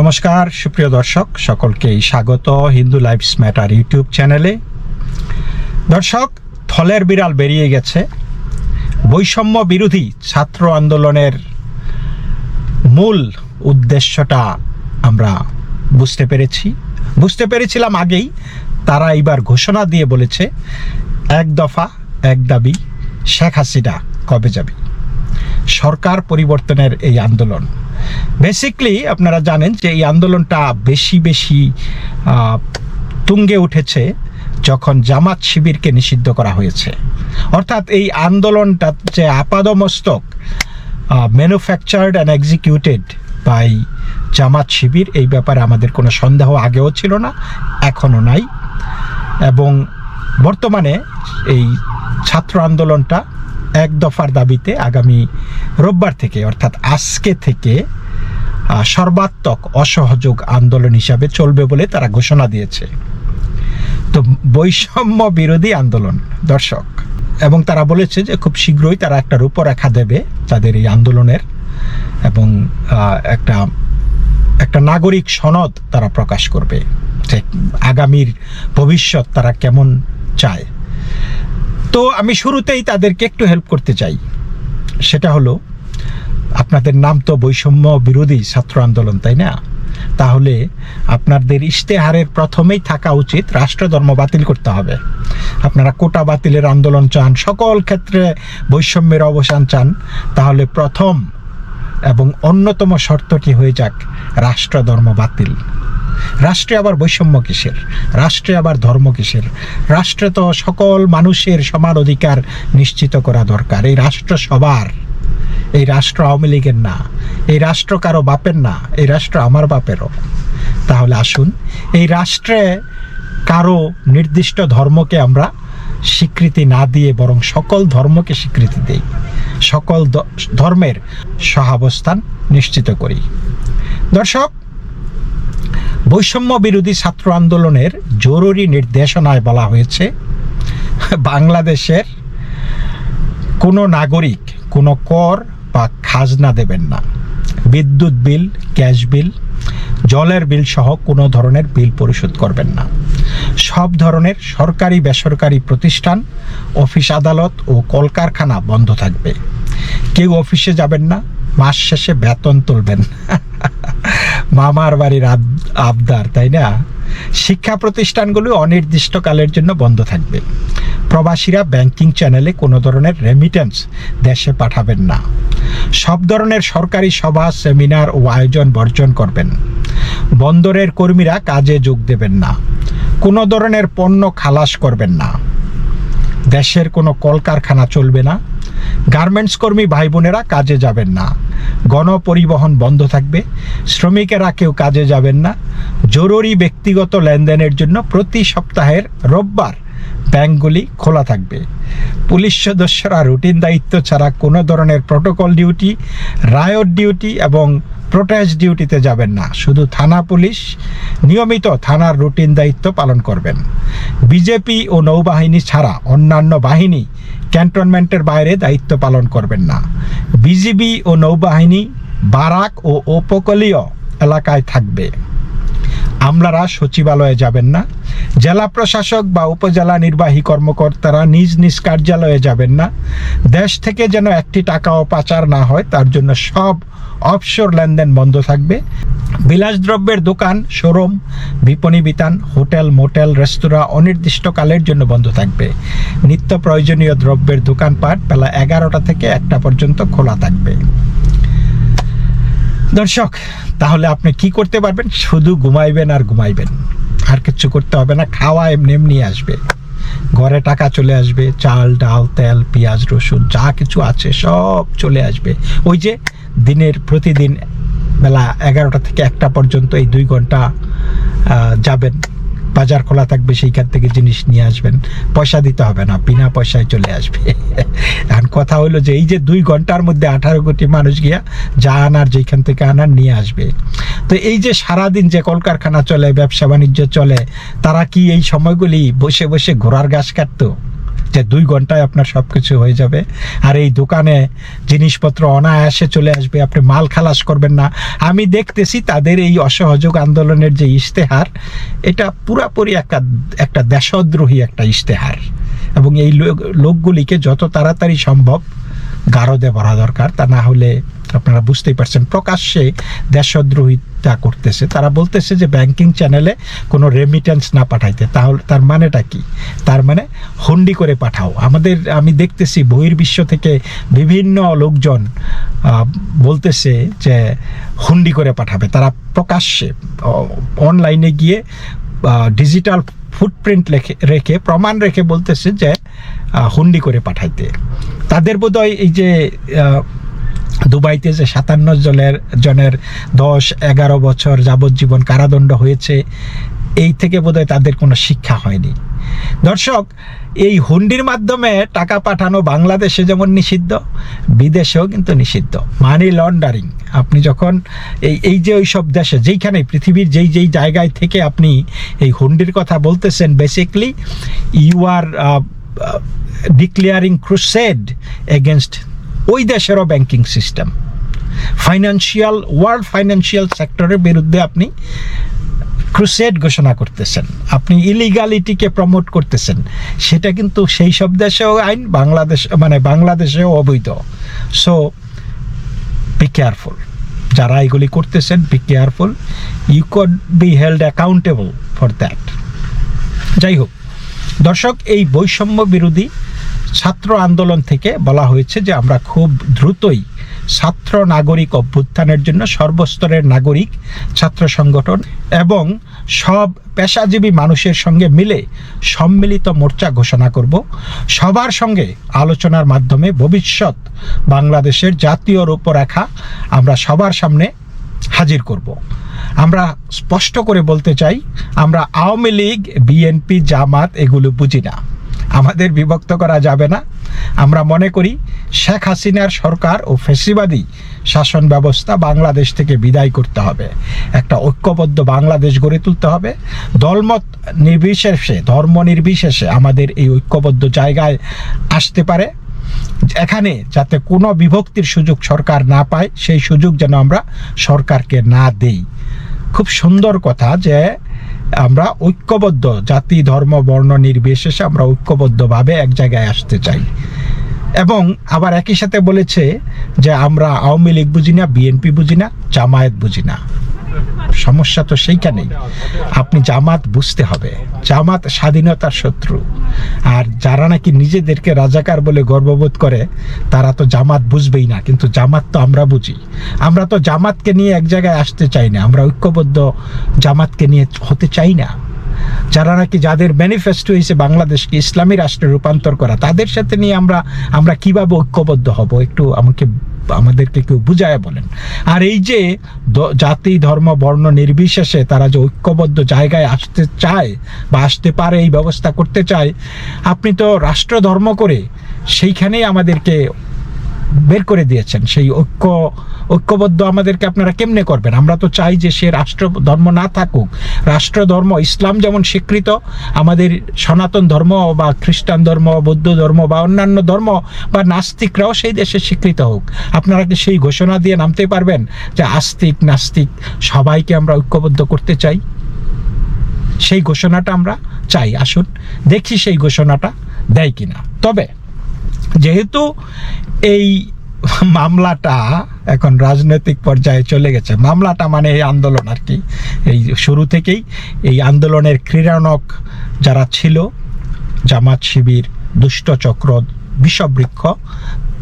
নমস্কার, সুপ্রিয় দর্শক, সকলকেই স্বাগত হিন্দু লাইফস ম্যাটার ইউটিউব চ্যানেলে। দর্শক, থলের বিড়াল বেরিয়ে গেছে। বৈষম্য বিরোধী ছাত্র আন্দোলনের মূল উদ্দেশ্যটা আমরা বুঝতে পেরেছি। বুঝতে পেরেছিলাম আগেই, তারা এবার ঘোষণা দিয়ে বলেছে, এক দফা, এক দাবি, শেখ হাসিনা কবে যাবে? সরকার পরিবর্তনের এই আন্দোলন। বেসিকলি আপনারা জানেন যে এই আন্দোলনটা বেশি বেশি তুঙ্গে উঠেছে যখন জামাত শিবিরকে নিষিদ্ধ করা হয়েছে। অর্থাৎ এই আন্দোলনটা যে আপাদমস্তক manufactured and executed by Jamaat Shibir, এই ব্যাপারে আমাদের কোনো সন্দেহ আগেও ছিল না, এখনও নাই। এবং বর্তমানে এই ছাত্র আন্দোলনটা এক দফার দাবিতে আগামী রোববার থেকে, অর্থাৎ আজকে থেকে সর্বাত্মক অসহযোগ আন্দোলন হিসাবে চলবে বলে তারা ঘোষণা দিয়েছে। তো বৈষম্য বিরোধী আন্দোলন, দর্শক, এবং তারা বলেছে যে খুব শীঘ্রই তারা একটা রূপরেখা দেবে তাদের এই আন্দোলনের এবং একটা একটা নাগরিক সনদ তারা প্রকাশ করবে যে আগামীর ভবিষ্যৎ তারা কেমন চায়। তো আমি শুরুতেই তাদেরকে একটু হেল্প করতে চাই। সেটা হলো, আপনাদের নাম তো বৈষম্য বিরোধী ছাত্র আন্দোলন, তাই না? তাহলে আপনাদের ইশতেহারের প্রথমেই থাকা উচিত রাষ্ট্রধর্ম বাতিল করতে হবে। আপনারা কোটা বাতিলের আন্দোলন চান, সকল ক্ষেত্রে বৈষম্যের অবসান চান, তাহলে প্রথম এবং অন্যতম শর্তটি হয়ে যাক রাষ্ট্রধর্ম বাতিল। রাষ্ট্রে আবার বৈষম্য কিসের? রাষ্ট্রে আবার ধর্ম কিসের? রাষ্ট্রে তো সকল মানুষের সমান অধিকার নিশ্চিত করা দরকার। এই রাষ্ট্র সবার। এই রাষ্ট্র আওয়ামী লীগের না। এই রাষ্ট্র কারও বাপের না। এই রাষ্ট্র আমার বাপেরও। তাহলে আসুন, এই রাষ্ট্রে কারও নির্দিষ্ট ধর্মকে আমরা স্বীকৃতি না দিয়ে বরং সকল ধর্মকে স্বীকৃতি দেই। সকল ধর্মের সহাবস্থান নিশ্চিত করি। দর্শক বৈষম্য বিরোধী ছাত্র আন্দোলনের জরুরি নির্দেশনায় বলা হয়েছে, বাংলাদেশের কোনো নাগরিক, কোনো কর বা খাজনা দেবেন না। বিদ্যুৎ বিল, গ্যাস বিল, জলের বিল সহ কোনো ধরনের বিল পরিশোধ করবেন না। সব ধরনের সরকারি বেসরকারি প্রতিষ্ঠান, অফিস আদালত ও কলকারখানা বন্ধ থাকবে। কেউ অফিসে যাবেন না, মাস শেষে বেতন তুলবেন। মামার বাড়ির আবদার, তাই না? শিক্ষা প্রতিষ্ঠানগুলো অনির্দিষ্টকালের জন্য বন্ধ থাকবে। প্রবাসীরা ব্যাংকিং চ্যানেলে কোনো ধরনের রেমিটেন্স দেশে পাঠাবেন না। সব ধরনের সরকারি সভা, সেমিনার ও আয়োজন বর্জন করবেন। বন্দরের কর্মীরা কাজে যোগ দেবেন না। কোনো ধরনের পণ্য খালাস করবেন না। দেশের কোনো কলকারখানা চলবে না। গার্মেন্টস কর্মী ভাই বোনেরা কাজে যাবেন না। গণপরিবহন বন্ধ থাকবে। শ্রমিকেরা কেউ কাজে যাবেন না। জরুরি ব্যক্তিগত লেনদেনের জন্য প্রতি সপ্তাহের রোববার ব্যাংকগুলি খোলা থাকবে। পুলিশ সদস্যরা রুটিন দায়িত্ব ছাড়া কোনো ধরনের প্রোটোকল ডিউটি রায়ট ডিউটি এবং প্রোটেস্ট ডিউটিতে যাবেন না। শুধু থানা পুলিশ, নিয়মিত থানার রুটিন দায়িত্ব পালন করবেন। বিজেপি ও নৌবাহিনী ছাড়া অন্যান্য বাহিনী ক্যান্টনমেন্টের বাইরে দায়িত্ব পালন করবেন না। বিজিবি ও নৌবাহিনী বারাক ও উপকূলীয় এলাকায় থাকবে। আমলারা সচিবালয়ে যাবেন না। জেলা প্রশাসক বা উপজেলা নির্বাহী কর্মকর্তারা নিজ নিজ কার্যালয়ে যাবেন না। দেশ থেকে যেন একটি টাকাও পাচার না হয়, তার জন্য সব অফশোর লেনদেন বন্ধ থাকবে। বিলাসদ্রব্যের দোকান, শোরুম, বিপণী বিতান, হোটেল, মোটেল, রেস্তোরাঁ অনির্দিষ্টকালের জন্য বন্ধ থাকবে। নিত্য প্রয়োজনীয় দ্রব্যের দোকানপাট বেলা এগারোটা থেকে একটা পর্যন্ত খোলা থাকবে। দর্শক, তাহলে আপনি কি করতে পারবেন? শুধু ঘুমাইবেন আর ঘুমাইবেন। আর কিচ্ছু করতে হবে না, খাওয়া এমনি এমনি আসবে। ঘরে টাকা চলে আসবে, চাল, ডাল, তেল, পেঁয়াজ, রসুন, যা কিছু আছে সব চলে আসবে। ওই যে দিনের প্রতিদিন বেলা এগারোটা থেকে একটা পর্যন্ত এই দুই ঘণ্টা যাবেন। বাজার খোলা থাকবে, সেইখান থেকে জিনিস নিয়ে আসবেন। পয়সা দিতে হবে না, বিনা পয়সায় চলে আসবে। এখন কথা হলো যে এই যে দুই ঘণ্টার মধ্যে আঠারো কোটি মানুষ গিয়া যা আনার, যেখান থেকে আনার, নিয়ে আসবে। তো এই যে সারাদিন যে কলকারখানা চলে ব্যবসা বাণিজ্য চলে, তারা কি এই সময়গুলি বসে বসে ঘোড়ার ঘাস কাটতো? যে দুই ঘন্টায় আপনার সব কিছু হয়ে যাবে। আর এই দোকানে জিনিসপত্র অনায়াসে চলে আসবে, আপনি মাল খালাস করবেন না। আমি দেখতেছি তাদের এই অসহযোগ আন্দোলনের যে ইশতেহার, এটা পুরাপুরি একটা একটা দেশদ্রোহী একটা ইশতেহার। এবং এই লোক- লোকগুলিকে যত তাড়াতাড়ি সম্ভব গারদে ভরা দরকার। তা না হলে আপনারা বুঝতেই পারছেন, প্রকাশ্যে দেশদ্রোহিতা করতেছে। তারা বলতেছে যে ব্যাংকিং চ্যানেলে কোনো রেমিটেন্স না পাঠাইতে। তাহলে তার মানেটা কি? তার মানে হুন্ডি করে পাঠাও। আমাদের, আমি দেখতেছি বহির্বিশ্ব থেকে বিভিন্ন লোকজন বলতেছে যে হুন্ডি করে পাঠাবে। তারা প্রকাশ্যে অনলাইনে গিয়ে ডিজিটাল ফুটপ্রিন্ট রেখে, প্রমাণ রেখে বলতেছে যে হুন্ডি করে পাঠাইতে। তাদের বোধহয় এই যে দুবাইতে যে সাতান্ন জনের জনের দশ, এগারো বছর যাবজ্জীবন কারাদণ্ড হয়েছে, এই থেকে বোধহয় তাদের কোনো শিক্ষা হয়নি। দর্শক, এই হুন্ডির মাধ্যমে টাকা পাঠানো বাংলাদেশে যেমন নিষিদ্ধ, বিদেশেও কিন্তু নিষিদ্ধ। মানি লন্ডারিং আপনি যখন এই এই যে ওই সব দেশে, যেইখানে পৃথিবীর যেই যেই জায়গায় থেকে আপনি এই হুন্ডির কথা বলতেছেন basically you are declaring crusade against ওই দেশেরও banking system financial world financial সেক্টরের বিরুদ্ধে আপনি ক্রুসেড ঘোষণা করতেছেন। আপনি ইলিগালিটিকে প্রমোট করতেছেন। সেটা কিন্তু সেই সব দেশেও আইন, বাংলাদেশ মানে বাংলাদেশেও অবৈধ। সো বি কেয়ারফুল যারা এগুলি করতেছেন be careful you could be held accountable for that যাই হোক। দর্শক, এই বৈষম্য বিরোধী ছাত্র আন্দোলন থেকে বলা হয়েছে যে আমরা খুব দ্রুতই ছাত্র নাগরিক অভ্যুত্থানের জন্য সর্বস্তরের নাগরিক ছাত্র সংগঠন এবং সব পেশাজীবী মানুষের সঙ্গে মিলে সম্মিলিত মোর্চা ঘোষণা করব। সবার সঙ্গে আলোচনার মাধ্যমে ভবিষ্যৎ বাংলাদেশের জাতীয় রূপরেখা আমরা সবার সামনে হাজির করব। আমরা স্পষ্ট করে বলতে চাই, আমরা আওয়ামী লীগ বিএনপি জামাত এগুলো বুঝি না। আমাদের বিভক্ত করা যাবে না। আমরা মনে করি, শেখ হাসিনার সরকার ও ফেসিবাদী শাসন ব্যবস্থা বাংলাদেশ থেকে বিদায় করতে হবে। একটা ঐক্যবদ্ধ বাংলাদেশ গড়ে তুলতে হবে। দলমত নির্বিশেষে, ধর্ম নির্বিশেষে আমাদের এই ঐক্যবদ্ধ জায়গায় আসতে পারে। এখানে যাতে কোনো বিভক্তির সুযোগ সরকার না পায়, সেই সুযোগ যেন আমরা সরকারকে না দেই। খুব সুন্দর কথা যে আমরা ঐক্যবদ্ধ জাতি, ধর্ম, বর্ণ নির্বিশেষে আমরা ঐক্যবদ্ধভাবে এক জায়গায় আসতে চাই। এবং আবার একই সাথে বলেছে যে আমরা আওয়ামী লীগ বুঝি না, বিএনপি বুঝি না, জামায়াত বুঝি না। সমস্যা তো সেইখানেই। আপনি জামাত বুঝতে হবে। জামাত স্বাধীনতার শত্রু। আর যারা নাকি নিজেদেরকে রাজাকার বলে গর্ববোধ করে, তারা তো জামাত বুঝবেই না। কিন্তু জামাত তো আমরা বুঝি। আমরা তো জামাতকে নিয়ে এক জায়গায় আসতে চাই না। আমরা ঐক্যবদ্ধ জামাতকে নিয়ে হতে চাই না। যারা নাকি যাদের ম্যানিফেস্টো হয়েছে বাংলাদেশকে ইসলামী রাষ্ট্রে রূপান্তর করা, তাদের সাথে নিয়ে আমরা আমরা কীভাবে ঐক্যবদ্ধ হব? একটু আমাকে আমাদেরকে কেউ বুঝায় বলেন। আর এই যে জাতি, ধর্ম, বর্ণ নির্বিশেষে তারা যে ঐক্যবদ্ধ জায়গায় আসতে চায় বা আসতে পারে, এই ব্যবস্থা করতে চায়, আপনি তো রাষ্ট্র ধর্ম করে সেইখানেই আমাদেরকে বের করে দিয়েছেন। সেই ঐক্য, ঐক্যবদ্ধ আমাদেরকে আপনারা কেমনে করবেন? আমরা তো চাই যে সে রাষ্ট্র, ধর্ম না থাকুক। রাষ্ট্র, ধর্ম, ইসলাম যেমন স্বীকৃত, আমাদের সনাতন ধর্ম বা খ্রিস্টান ধর্ম, বৌদ্ধ ধর্ম বা অন্যান্য ধর্ম বা নাস্তিকরাও সেই দেশে স্বীকৃত হোক। আপনারা কি সেই ঘোষণা দিয়ে নামতে পারবেন যে আস্তিক, নাস্তিক সবাইকে আমরা ঐক্যবদ্ধ করতে চাই? সেই ঘোষণাটা আমরা চাই। আসুন, দেখি সেই ঘোষণাটা দেয় কিনা। তবে যেহেতু এই মামলাটা এখন রাজনৈতিক পর্যায়ে চলে গেছে, মামলাটা মানে এই আন্দোলন আর কি। এই শুরু থেকেই এই আন্দোলনের ক্রীড়ানক যারা ছিল, জামাত শিবির দুষ্টচক্র বিষবৃক্ষ,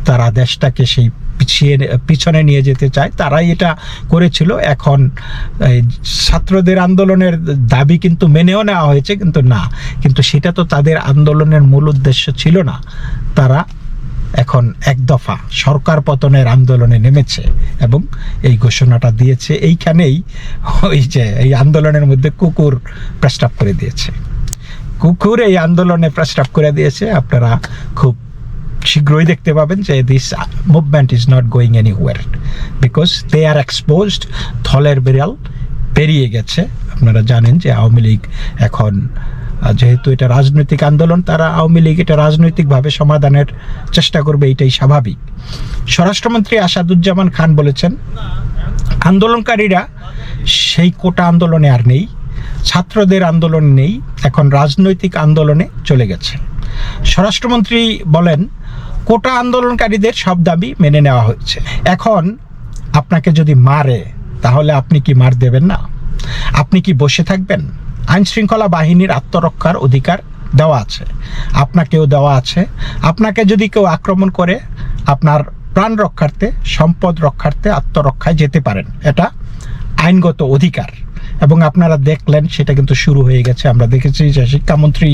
তারা দেশটাকে সেই পিছিয়ে পিছনে নিয়ে যেতে চায়, তারাই এটা করেছিল। এখন ছাত্রদের আন্দোলনের দাবি কিন্তু মেনেও নেওয়া হয়েছে, কিন্তু না। কিন্তু সেটা তো তাদের আন্দোলনের মূল উদ্দেশ্য ছিল না। তারা এখন এক দফা সরকার পতনের আন্দোলনে নেমেছে এবং এই ঘোষণাটা দিয়েছে, এইখানেই ওই যে এই আন্দোলনের মধ্যে কুকুর প্রস্তাব করে দিয়েছে। কুকুর এই আন্দোলনে প্রস্তাব করে দিয়েছে, আপনারা খুব শীঘ্রই দেখতে পাবেন যে this movement is not going anywhere because they are exposed থলের বিড়াল পেরিয়ে গেছে। আপনারা জানেন যে আওয়ামী লীগ এখন যেহেতু এটা রাজনৈতিক আন্দোলন, তারা আওয়ামী লীগ এটা রাজনৈতিকভাবে সমাধানের চেষ্টা করবে, এটাই স্বাভাবিক। স্বরাষ্ট্রমন্ত্রী আসাদুজ্জামান খান বলেছেন, আন্দোলনকারীরা সেই কোটা আন্দোলনে আর নেই, ছাত্রদের আন্দোলন নেই, এখন রাজনৈতিক আন্দোলনে চলে গেছে। স্বরাষ্ট্রমন্ত্রী বলেন, কোটা আন্দোলনকারীদের সব দাবি মেনে নেওয়া হয়েছে। এখন আপনাকে যদি মারে, তাহলে আপনি কি মার দেবেন না? আপনি কি বসে থাকবেন? আইন শৃঙ্খলা বাহিনীর আত্মরক্ষার অধিকার দেওয়া আছে। আপনাকেও দেওয়া আছে। আপনাকে যদি কেউ আক্রমণ করে, আপনার প্রাণ রক্ষার্থে, সম্পদ রক্ষার্থে আত্মরক্ষায় যেতে পারেন। এটা আইনগত অধিকার। এবং আপনারা দেখলেন, সেটা কিন্তু শুরু হয়ে গেছে। আমরা দেখেছি যে শিক্ষামন্ত্রী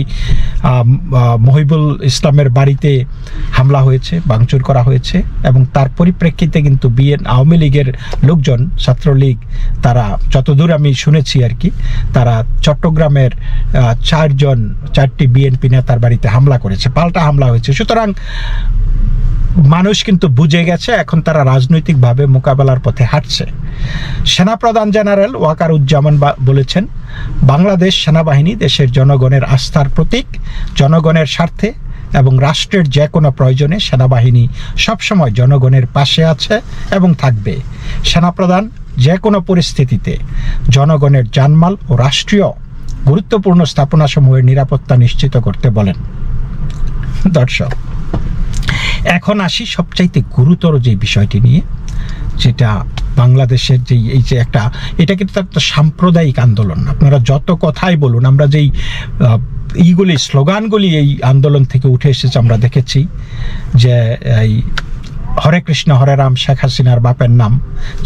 মহিবুল ইসলামের বাড়িতে হামলা হয়েছে, ভাঙচুর করা হয়েছে এবং তার পরিপ্রেক্ষিতে কিন্তু বিএন, আওয়ামী লীগের লোকজন, ছাত্রলীগ, তারা যতদূর আমি শুনেছি আর কি, তারা চট্টগ্রামের চারজন, চারটি বিএনপি নেতার বাড়িতে হামলা করেছে, পাল্টা হামলা হয়েছে। সুতরাং মানুষ কিন্তু বুঝে গেছে, এখন তারা রাজনৈতিকভাবে মোকাবেলার পথে হাঁটছে। সেনাপ্রধান জেনারেল ওয়াকার উজ্জামান বলেছেন, বাংলাদেশ সেনাবাহিনী দেশের জনগণের আস্থার প্রতীক, জনগণের স্বার্থে এবং রাষ্ট্রের যে কোনো প্রয়োজনে সেনাবাহিনী সবসময় জনগণের পাশে আছে এবং থাকবে। সেনাপ্রধান যে কোনো পরিস্থিতিতে জনগণের জানমাল ও রাষ্ট্রীয় গুরুত্বপূর্ণ স্থাপনাসমূহের নিরাপত্তা নিশ্চিত করতে বলেন। দর্শক এখন আসি সবচাইতে গুরুতর যে বিষয়টি নিয়ে, যেটা বাংলাদেশের যেই, এই যে একটা, এটা কিন্তু একটা সাম্প্রদায়িক আন্দোলন। আপনারা যত কথাই বলুন, আমরা যেই এইগুলি, স্লোগানগুলি এই আন্দোলন থেকে উঠে এসেছে, আমরা দেখেছি যে এই হরে কৃষ্ণ, হরে রাম, শেখ হাসিনার বাপের নাম,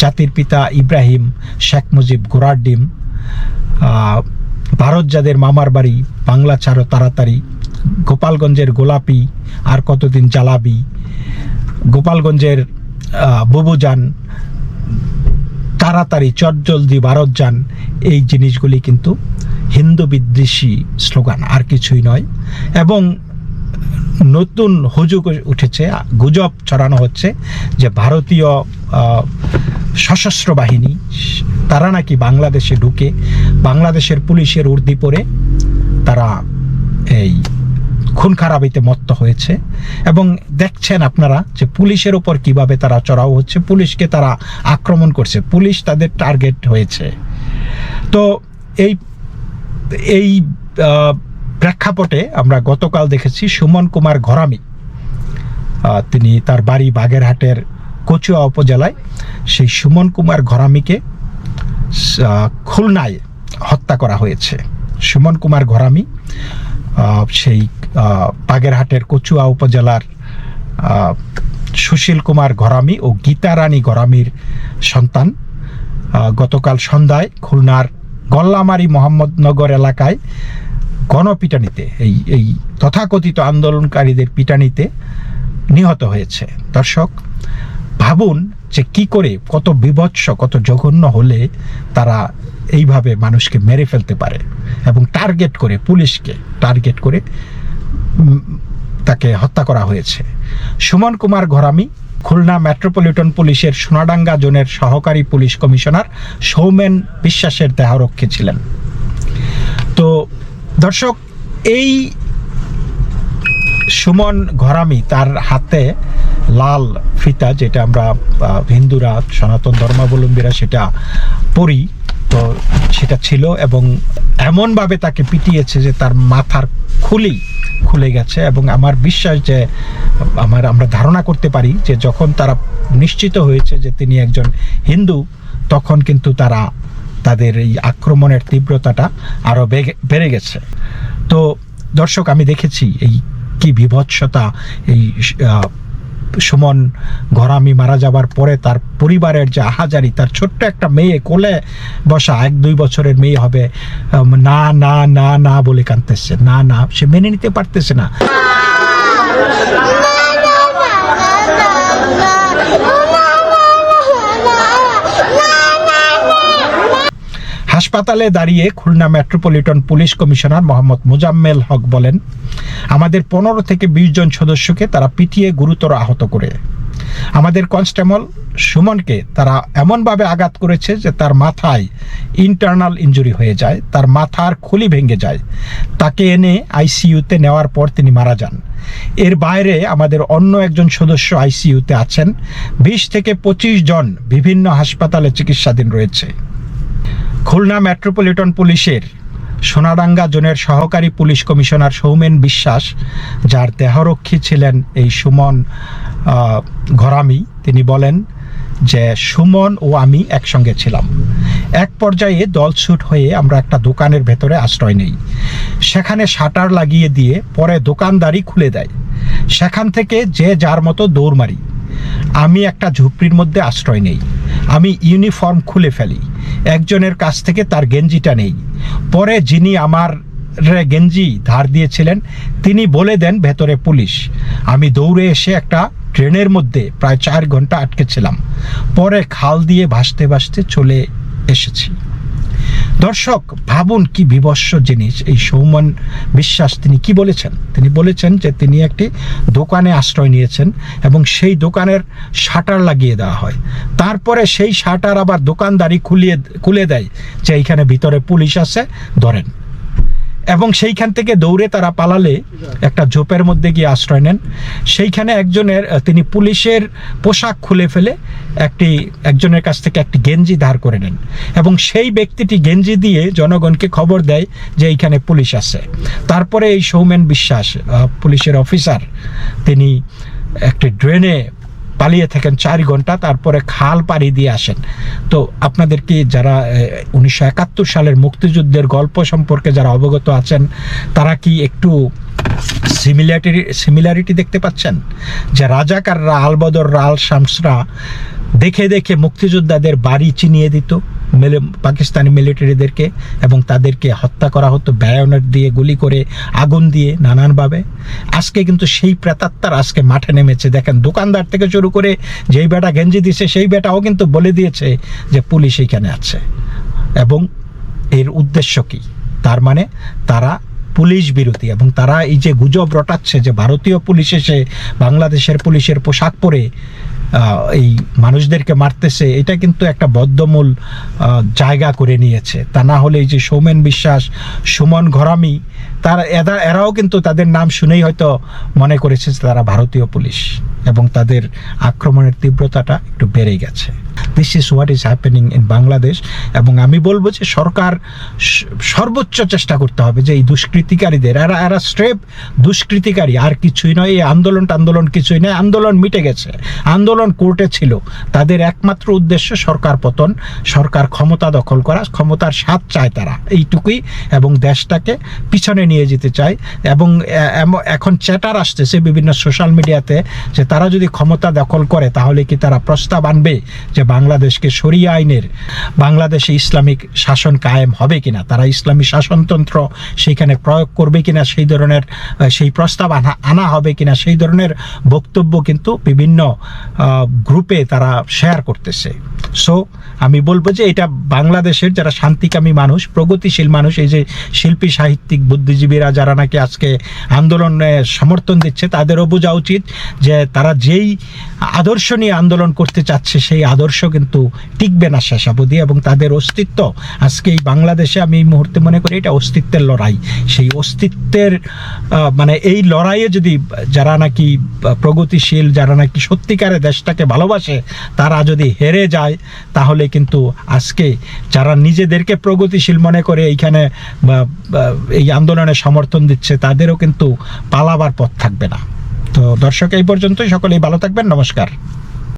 জাতির পিতা ইব্রাহিম, শেখ মুজিব গোড়ার ডিম ভারত যাদের মামার বাড়ি, বাংলা ছাড়ো তাড়াতাড়ি, গোপালগঞ্জের গোলাপি আর কতদিন জ্বালাবি? গোপালগঞ্জের বুবুজান তাড়াতাড়ি চটজলদি ভারত যান, এই জিনিসগুলি কিন্তু হিন্দু বিদ্বেষী স্লোগান, আর কিছুই নয়। এবং নতুন হুজুগ উঠেছে, গুজব ছড়ানো হচ্ছে যে ভারতীয় সশস্ত্র বাহিনী, তারা নাকি বাংলাদেশে ঢুকে, বাংলাদেশের পুলিশের উর্দি পরে তারা এই খুন খারাপিতে মত্ত হয়েছে এবং দেখছেন আপনারা যে পুলিশের ওপর কীভাবে তারা চড়াও হচ্ছে, পুলিশকে তারা আক্রমণ করছে, পুলিশ তাদের টার্গেট হয়েছে। তো এই এই প্রেক্ষাপটে আমরা গতকাল দেখেছি সুমন কুমার ঘরামি তিনি তার বাড়ি বাগেরহাটের কচুয়া উপজেলায়, সেই সুমন কুমার ঘরামিকে খুলনায় হত্যা করা হয়েছে। সুমন কুমার ঘরামি সেই বাগেরহাটের কচুয়া উপজেলার সুশীল কুমার ঘরামি ও গীতা রানী ঘরামির সন্তান। গতকাল সন্ধ্যায় খুলনার গল্লামারি মোহাম্মদনগর এলাকায় গণপিটানিতে, এই এই তথাকথিত আন্দোলনকারীদের পিটানিতে নিহত হয়েছে। দর্শক, ভাবুন যে কি করে কত বিভৎস, কত জঘন্য হলে তারা এইভাবে মানুষকে মেরে ফেলতে পারে এবং টার্গেট করে, পুলিশকে টার্গেট করে তাকে হত্যা করা হয়েছে। সুমন কুমার ঘরামি, খুলনা মেট্রোপলিটন পুলিশের সোনাডাঙ্গা জোনের সহকারী পুলিশ কমিশনার সৌমেন বিশ্বাসের দেহরক্ষী ছিলেন। তো দর্শক, এই সুমন ঘরামি তার হাতে লাল ফিতা যেটা আমরা হিন্দুরা, সনাতন ধর্মাবলম্বীরা সেটা পড়ি তো সেটা ছিল এবং এমনভাবে তাকে পিটিয়েছে যে তার মাথার খুলি খুলে গেছে এবং আমার বিশ্বাস যে, আমার, আমরা ধারণা করতে পারি যে যখন তারা নিশ্চিত হয়েছে যে তিনি একজন হিন্দু, তখন কিন্তু তারা তাদের এই আক্রমণের তীব্রতাটা আরও বেড়ে গেছে। তো দর্শক, আমি দেখেছি এই কি বিভৎসতা এই সুমন ঘরামি মারা যাবার পরে তার পরিবারের যে আহাজারি, তার ছোট্ট একটা মেয়ে কোলে বসা, এক দুই বছরের মেয়ে হবে না না না না বলে কাঁদতেছে। না না, সে মেনে নিতে পারতেছে না। হাসপাতালে দাঁড়িয়ে Khulna metropolitan police commissioner Mohammad Muzammel Haque বলেন, আমাদের পনেরো থেকে বিশ জন সদস্যকে তারা পিটিয়ে গুরুতর আহত করে। আমাদের কনস্টেবল সুমনকে তারা এমনভাবে আঘাত করেছে যে তার মাথায় ইন্টারনাল ইনজুরি হয়ে যায়, তার মাথার খুলি ভেঙে যায়। তাকে এনে আইসিইউতে নেওয়ার পর তিনি মারা যান। এর বাইরে আমাদের অন্য একজন সদস্য আইসিইউতে আছেন। বিশ থেকে পঁচিশ জন বিভিন্ন হাসপাতালে চিকিৎসাধীন রয়েছে। খুলনা মেট্রোপলিটন পুলিশের সোনাডাঙ্গা জোনের সহকারী পুলিশ কমিশনার সৌমেন বিশ্বাস, যার দেহরক্ষী ছিলেন এই সুমন ঘরামি। তিনি বলেন যে, সুমন ও আমি একসঙ্গে ছিলাম। এক পর্যায়ে দলছুট হয়ে আমরা একটা দোকানের ভেতরে আশ্রয় নেই। সেখানে শাটার লাগিয়ে দিয়ে পরে দোকানদারি খুলে দেয়। সেখান থেকে যে যার মতো দৌড় মারি। আমি একটা ঝুপড়ির মধ্যে আশ্রয় নেই। আমি ইউনিফর্ম খুলে ফেলি। একজনের কাছ থেকে তার গেঞ্জিটা নেই। পরে যিনি আমার গেঞ্জি ধার দিয়েছিলেন, তিনি বলে দেন, ভেতরে পুলিশ। আমি দৌড়ে এসে একটা ট্রেনের মধ্যে প্রায় চার ঘণ্টা আটকেছিলাম। পরে খাল দিয়ে ভাসতে ভাসতে চলে এসেছি। দর্শক, ভাবুন কি বিবস্ব জিনিস। এই সৌমন বিশ্বাস তিনি কি বলেছেন? তিনি বলেছেন যে তিনি একটি দোকানে আশ্রয় নিয়েছেন এবং সেই দোকানের শাটার লাগিয়ে দেওয়া হয়। তারপরে সেই শাটার আবার দোকানদারি খুলিয়ে, খুলে দেয় যে এইখানে ভিতরে পুলিশ আছে, ধরেন। এবং সেইখান থেকে দৌড়ে তারা পালালে একটা ঝোপের মধ্যে গিয়ে আশ্রয় নেন। সেইখানে একজনের, তিনি পুলিশের পোশাক খুলে ফেলে একটি, একজনের কাছ থেকে একটি গেঞ্জি ধার করে নেন এবং সেই ব্যক্তিটি গেঞ্জি দিয়ে জনগণকে খবর দেয় যে এইখানে পুলিশ আছে। তারপরে এই সৌমেন বিশ্বাস পুলিশের অফিসার, তিনি একটি ড্রেনে পালিয়ে থাকেন চার ঘণ্টা, তারপরে খাল পাড়ি দিয়ে আসেন। তো আপনাদের কি যারা উনিশশো একাত্তর সালের মুক্তিযুদ্ধের গল্প সম্পর্কে যারা অবগত আছেন, তারা কি একটু সিমিলারিটি সিমিলারিটি দেখতে পাচ্ছেন? যে রাজাকাররা আলবদর আল শামসরা দেখে দেখে মুক্তিযোদ্ধাদের বাড়ি চিনিয়ে দিত, মিলে পাকিস্তানি মিলিটারিদেরকে এবং তাদেরকে হত্যা করা হতো ব্যায়নেট দিয়ে গুলি করে, আগুন দিয়ে নানানভাবে। আজকে কিন্তু সেই প্রেতাত্মার আজকে মাঠে নেমেছে। দেখেন, দোকানদার থেকে শুরু করে যেই বেটা গেঞ্জি দিছে, সেই বেটাও কিন্তু বলে দিয়েছে যে পুলিশ এখানে আছে। এবং এর উদ্দেশ্য কি? তার মানে তারা পুলিশ বিরোধী এবং তারা এই যে গুজব রটাচ্ছে যে ভারতীয় পুলিশ এসে বাংলাদেশের পুলিশের পোশাক পরে এই মানুষদেরকে মারতেছে, এটা কিন্তু একটা বদ্ধমূল জায়গা করে নিয়েছে। তা না হলে এই যে সৌমেন বিশ্বাস, সুমন ঘরামি তারা, এরা, এরাও কিন্তু তাদের নাম শুনেই হয়তো মনে করেছে যে তারা ভারতীয় পুলিশ এবং তাদের আক্রমণের তীব্রতাটা একটু বেড়ে গেছে। This is what is happening in Bangladesh এবং আমি বলব যে সরকার সর্বোচ্চ চেষ্টা করতে হবে যে এই দুষ্কৃতিকারীদের, এরা এরা স্ট্রেপ দুষ্কৃতিকারী, আর কিছুই নয়, এই আন্দোলন আন্দোলন কিছুই নয়, আন্দোলন মিটে গেছে, আন্দোলন কোর্টে ছিল। তাদের একমাত্র উদ্দেশ্য সরকার পতন, সরকার ক্ষমতা দখল করা, ক্ষমতার স্বাদ চায় তারা, এইটুকুই এবং দেশটাকে পিছনে নিয়ে যেতে চায় এবং এখন চ্যাটার আসতেছে বিভিন্ন সোশ্যাল মিডিয়াতে যে তারা যদি ক্ষমতা দখল করে তাহলে কি তারা প্রস্তাব আনবে যে বাংলাদেশকে সরিয়ে আইনের বাংলাদেশে ইসলামিক শাসন কায়েম হবে কিনা? তারা ইসলামী শাসনতন্ত্র সেইখানে প্রয়োগ করবে কিনা? সেই ধরনের সেই প্রস্তাব আনা আনা হবে কিনা? সেই ধরনের বক্তব্য কিন্তু বিভিন্ন গ্রুপে তারা শেয়ার করতেছে। সো, আমি বলব যে এটা বাংলাদেশের যারা শান্তিকামী মানুষ, প্রগতিশীল মানুষ, এই যে শিল্পী, সাহিত্যিক বুদ্ধিজীবীরা যারা নাকি আজকে আন্দোলনে সমর্থন দিচ্ছে, তাদেরও বোঝা উচিত যে তারা যেই আদর্শ নিয়ে আন্দোলন করতে চাচ্ছে, সেই আদর্শ কিন্তু টিকবে না শেষ শেষাবধি এবং তাদের অস্তিত্ব আজকে এই বাংলাদেশে আমি এই মুহূর্তে মনে করি এটা অস্তিত্বের লড়াই। সেই অস্তিত্বের মানে এই লড়াইয়ে যদি যারা নাকি প্রগতিশীল, যারা নাকি সত্যিকারে দেশটাকে ভালোবাসে, তারা যদি হেরে যায়, তাহলে কিন্তু আজকে যারা নিজেদেরকে প্রগতিশীল মনে করে এইখানে এই আন্দোলনে সমর্থন দিচ্ছে, তাদেরও কিন্তু পালাবার পথ থাকবে না। তো দর্শক, এই পর্যন্তই। সকলেই ভালো থাকবেন। নমস্কার।